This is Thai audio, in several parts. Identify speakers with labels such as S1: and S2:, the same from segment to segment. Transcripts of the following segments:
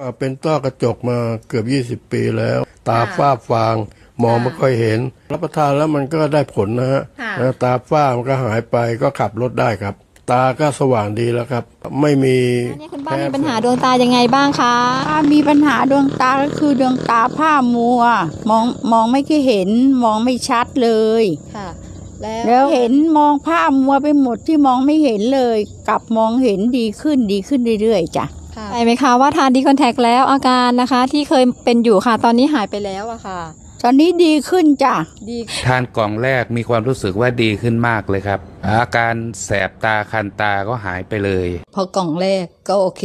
S1: อ่าเป็นต้อกระจกมาเกือบ 20 ปีแล้ว ตา
S2: ค่ะ
S1: ฝ้าฟาง มอง
S2: ค่ะ
S1: ไม่ค่อยเห็น รับประทานแล้วมันก็ได้ผลนะฮะ
S2: ค่ะ
S1: นะตาฝ้ามันก็หายไปก็ขับรถได้ครับ ตาก็สว่างดีแล้วครับ ไม่มี
S2: อันนี้คุณป้ามีปัญหาดวงตายังไงบ้างคะ
S3: ถ้ามีปัญหาดวงตาก็คือดวงตาผ้ามัว มองมองไม่ค่อยเห็นมองไม่ชัดเลย
S2: ค่ะแล้ว
S3: แล้วเห็นมองผ้ามัวไปหมดที่มองไม่เห็นเลย กลับมองเห็นดีขึ้นดีขึ้นเรื่อยๆจ้ะ
S2: ใช่ไหมคะว่าทานดีคอนแทคแล้วอาการนะคะที่เคยเป็นอยู่ค่ะตอนนี้หายไปแล้วอะค่ะ
S3: ตอนนี้ดีขึ้นจ้ะ
S2: ดี
S4: ทานกล่องแรกมีความรู้สึกว่าดีขึ้นมากเลยครับ อาการแสบตาคันตาก็หายไปเลย
S5: พอกล่องแรกก็โอเค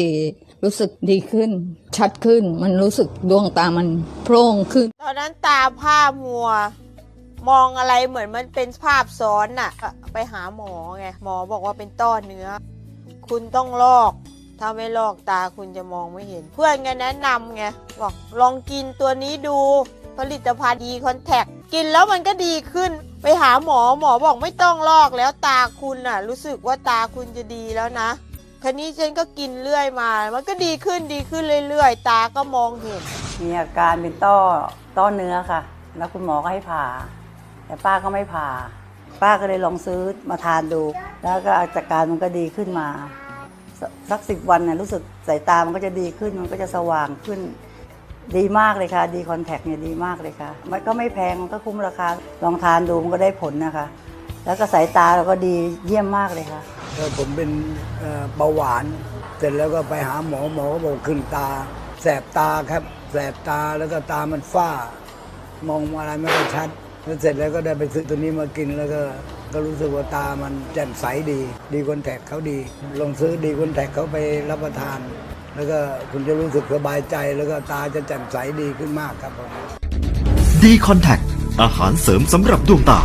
S5: รู้สึกดีขึ้น ชัดขึ้นมันรู้สึกดวงตามันโพร่งขึ้น
S6: ตอนนั้นตาผ้ามัว มองอะไรเหมือนมันเป็นภาพซ้อนน่ะก็ไปหาหมอไงหมอบอกว่าเป็นต้อเนื้อ คุณต้องลอก ถ้าไม่ลอกตาคุณจะมองไม่เห็น เพื่อนก็แนะนำไงบอกลองกินตัวนี้ดู ผลิตภัณฑ์ดีคอนแทคกินแล้วมันก็ดีขึ้น ไปหาหมอหมอบอกไม่ต้องลอกแล้วตาคุณน่ะ รู้สึกว่าตาคุณจะดีแล้วนะคันนี้ฉันก็กินเรื่อยมา มันก็ดีขึ้นดีขึ้นเรื่อยๆ ตาก็มองเห็น
S7: มีอาการเป็นต้อต้อเนื้อค่ะ แล้วคุณหมอก็ให้ผ่า แต่ป้าก็ไม่ผ่า ป้าก็เลยลองซื้อมาทานดู แล้วก็อาการมันก็ดีขึ้นมา สักสิบวันนะรู้สึกสายตามันก็จะดีขึ้นมันก็จะสว่างขึ้น ดีมากเลยค่ะ ดีคอนแทคเนี่ยดีมากเลยค่ะ มันก็ไม่แพงมันก็คุ้มราคาลองทานดูมันก็ได้ผลนะคะ แล้วก็สายตาเราก็ดีเยี่ยมมากเลยค่ะ
S8: ก็ผมเป็นเอ่อเบาหวาน เสร็จแล้วก็ไปหาหมอหมอก็บอกขึ้นตา แสบตาครับ แสบตาแล้วก็ตามันฝ้ามองอะไรไม่ค่อยชัด แล้วเสร็จแล้วก็ได้ไปซื้อตัวนี้มากินแล้วก็ก็รู้สึกว่าตามันแจ่มใสดี ดีคอนแทคเขาดี ลองซื้อดีคอนแทคเขาไปรับประทาน แล้วก็คุณจะรู้สึกสบายใจ แล้วก็ตาจะแจ่มใสดีขึ้นมากครับผม
S9: ดีคอนแทคอาหารเสริมสำหรับดวงตา